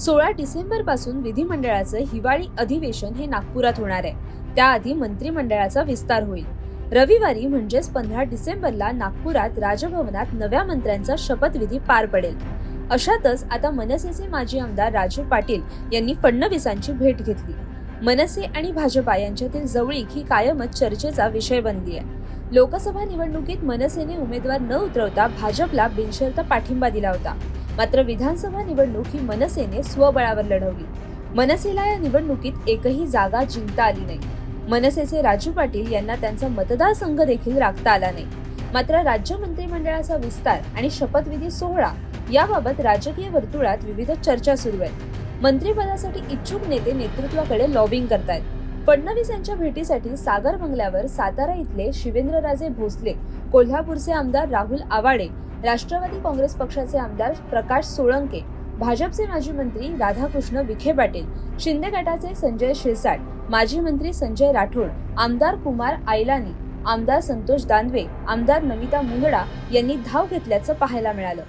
सोळा डिसेंबरपासून विधिमंडळाचं हिवाळी अधिवेशन हे नागपुरात होणार आहे. त्याआधी मंत्रिमंडळाचा विस्तार होईल. रविवारी म्हणजेच पंधरा डिसेंबरला नागपुरात राजभवनात नव्या मंत्र्यांचा शपथविधी पार पडेल. अशातच आता मनसेचे माजी आमदार राजू पाटील यांनी फडणवीसांची भेट घेतली. मनसे आणि भाजपा यांच्यातील जवळीक ही कायमच चर्चेचा विषय बनली आहे लोकसभा निवडणुकीत मनसेने उमेदवार न उतरवता भाजपला बिनशर्त पाठिंबा दिला होता. मात्र विधानसभा निवडणूक ही मनसेने स्वबळावर लढवली. मनसेला या निवडणुकीत एकही जागा जिंकता आली नाही. मनसेचे राजू पाटील यांना त्यांचा मतदारसंघ देखील राखता आला नाही. मात्र राज्य मंत्रिमंडळाचा विस्तार आणि शपथविधी सोहळा याबाबत राजकीय वर्तुळात विविध चर्चा सुरू आहेत. मंत्रिपदासाठी इच्छुक नेते नेतृत्वाकडे लॉबिंग करतायत. फडणवीस यांच्या भेटीसाठी सागर बंगल्यावर सातारा इथले शिवेंद्रराजे भोसले कोल्हापूरचे आमदार राहुल आवाडे राष्ट्रवादी काँग्रेस पक्षाचे आमदार प्रकाश सोळंके भाजपचे माजी मंत्री राधाकृष्ण विखे पाटील शिंदे गटाचे संजय शिरसाट माजी मंत्री संजय राठोड आमदार कुमार आयलानी आमदार संतोष दानवे आमदार नमिता मुंदडा यांनी धाव घेतल्याचं पाहायला मिळालं.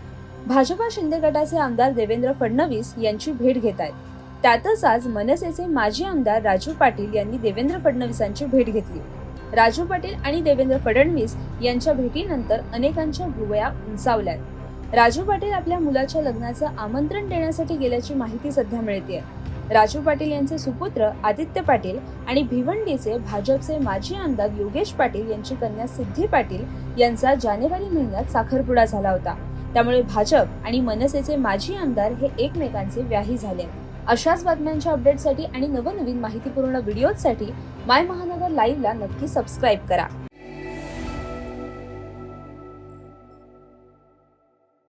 भाजपा शिंदे गटाचे आमदार देवेंद्र फडणवीस यांची भेट घेत आहेत. त्यातच आज मनसेचे माजी आमदार राजू पाटील यांनी देवेंद्र फडणवीसांची भेट घेतली. राजू पाटील आणि देवेंद्र फडणवीस यांच्या भेटीनंतर अनेकांच्या भुवया उंचावल्यात. राजू पाटील आपल्या मुलाच्या लग्नाचं आमंत्रण देण्यासाठी गेल्याची माहिती सध्या मिळते राजू पाटील यांचे सुपुत्र आदित्य पाटील आणि भिवंडीचे भाजपचे माजी आमदार योगेश पाटील यांची कन्या सिद्धी पाटील यांचा जानेवारी महिन्यात साखरपुडा झाला होता. त्यामुळे भाजप आणि मनसेचे माजी आमदार हे एकमेकांचे व्याही झाले. अशाच बातम्यांच्या अपडेटसाठी आणि नवनवीन माहितीपूर्ण व्हिडिओजसाठी माय महानगर लाईव्हला नक्की सबस्क्राईब करा.